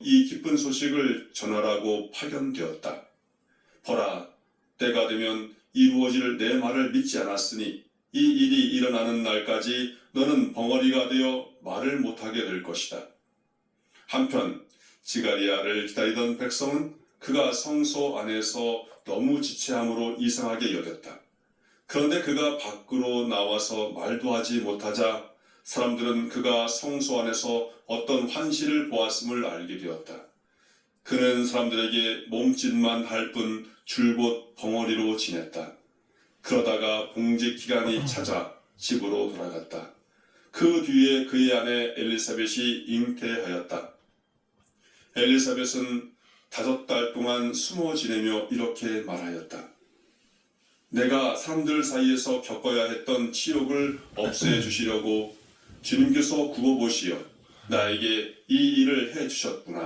이 기쁜 소식을 전하라고 파견되었다. 보라, 때가 되면 이루어질 내 말을 믿지 않았으니 이 일이 일어나는 날까지 너는 벙어리가 되어 말을 못하게 될 것이다. 한편 지가리아를 기다리던 백성은 그가 성소 안에서 너무 지체함으로 이상하게 여겼다. 그런데 그가 밖으로 나와서 말도 하지 못하자 사람들은 그가 성소 안에서 어떤 환시를 보았음을 알게 되었다. 그는 사람들에게 몸짓만 할 뿐 줄곧 벙어리로 지냈다. 그러다가 봉직 기간이 찾아 집으로 돌아갔다. 그 뒤에 그의 아내 엘리사벳이 잉태하였다. 엘리사벳은 다섯 달 동안 숨어 지내며 이렇게 말하였다. 내가 사람들 사이에서 겪어야 했던 치욕을 없애 주시려고 주님께서 구워보시어 나에게 이 일을 해 주셨구나.